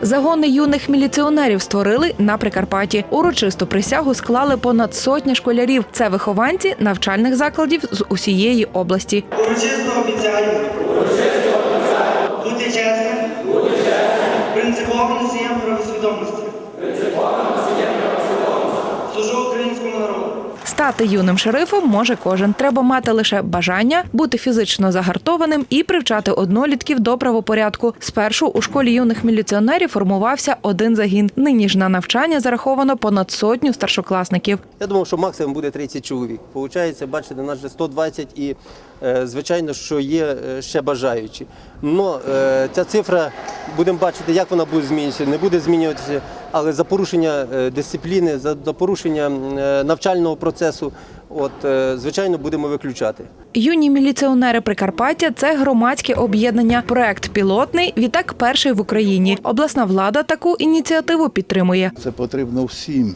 Загони юних міліціонерів створили на Прикарпатті. Урочисту присягу склали понад сотня школярів. Це вихованці навчальних закладів з усієї області. Урочисто обіцяю. Стати юним шерифом може кожен. Треба мати лише бажання, бути фізично загартованим і привчати однолітків до правопорядку. Спершу у школі юних міліціонерів формувався один загін. Нині ж на навчання зараховано понад сотню старшокласників. Я думав, що максимум буде 30 чоловік. Получається, бачите, нас вже 120 і е, звичайно, що є е, ще бажаючі. Но е, ця цифра, будемо бачити, як вона буде змінюватися, не буде змінюватися, але за порушення е, дисципліни, за порушення е, навчального процесу, от, е, звичайно, будемо виключати. Юні міліціонери Прикарпаття це громадське об'єднання. Проект пілотний. Відтак перший в Україні. Обласна влада таку ініціативу підтримує. Це потрібно всім,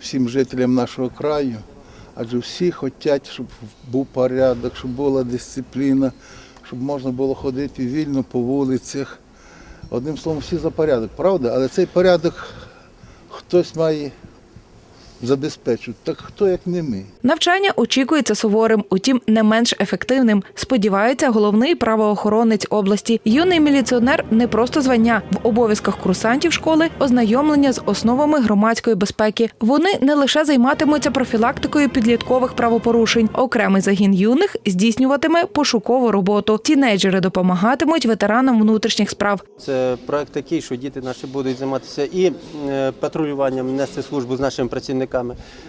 всім жителям нашого краю, адже всі хочуть, щоб був порядок, щоб була дисципліна, щоб можна було ходити вільно по вулицях. Одним словом, всі за порядок, правда? Але цей порядок хтось має забезпечувати. Так хто як не ми? Навчання очікується суворим, утім не менш ефективним. Сподівається головний правоохоронець області. Юний міліціонер не просто звання в обов'язках курсантів школи, ознайомлення з основами громадської безпеки. Вони не лише займатимуться профілактикою підліткових правопорушень. Окремий загін юних здійснюватиме пошукову роботу. Тінейджери допомагатимуть ветеранам внутрішніх справ. Це проект такий, що діти наші будуть займатися і е, патрулюванням, нести службу з нашими працівниками.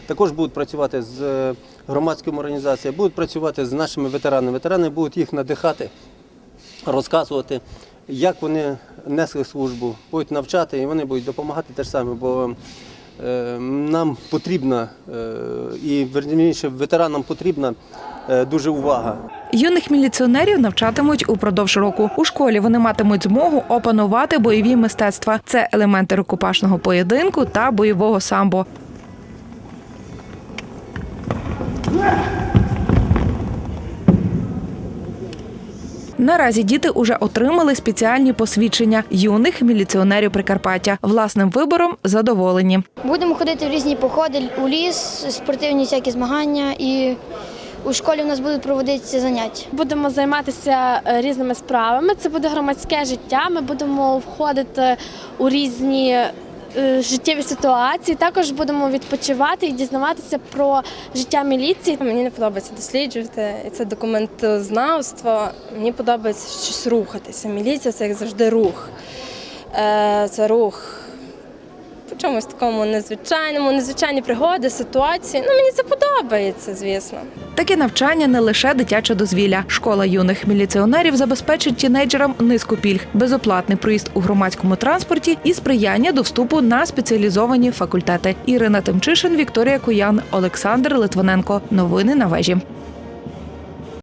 Також будуть працювати з е, громадськими організаціями, будуть працювати з нашими ветеранами. Ветерани будуть їх надихати, розказувати, як вони несли службу, будуть навчати і вони будуть допомагати те ж саме, бо е, нам потрібна, е, і верніше ветеранам потрібна дуже увага. Юних міліціонерів навчатимуть упродовж року. У школі вони матимуть змогу опанувати бойові мистецтва. Це елементи рукопашного поєдинку та бойового самбо. Наразі діти уже отримали спеціальні посвідчення юних міліціонерів Прикарпаття. Власним вибором задоволені. Будемо ходити в різні походи у ліс, спортивні всякі змагання і у школі у нас будуть проводитися заняття. Будемо займатися е, різними справами. Це буде громадське життя. Ми будемо входити у різні життєві ситуації. Також будемо відпочивати і дізнаватися про життя міліції. Мені не подобається досліджувати і це документознавство. Мені подобається щось рухатися. Міліція це як завжди рух. Е, Це рух по чомусь такому незвичайному, незвичайні пригоди, ситуації. Ну мені це подобається, звісно. Таке навчання не лише дитяче дозвілля. Школа юних міліціонерів забезпечить тінейджерам низку пільг, безоплатний проїзд у громадському транспорті і сприяння до вступу на спеціалізовані факультети. Ірина Тимчишин, Вікторія Куян, Олександр Литвиненко. Новини на вежі.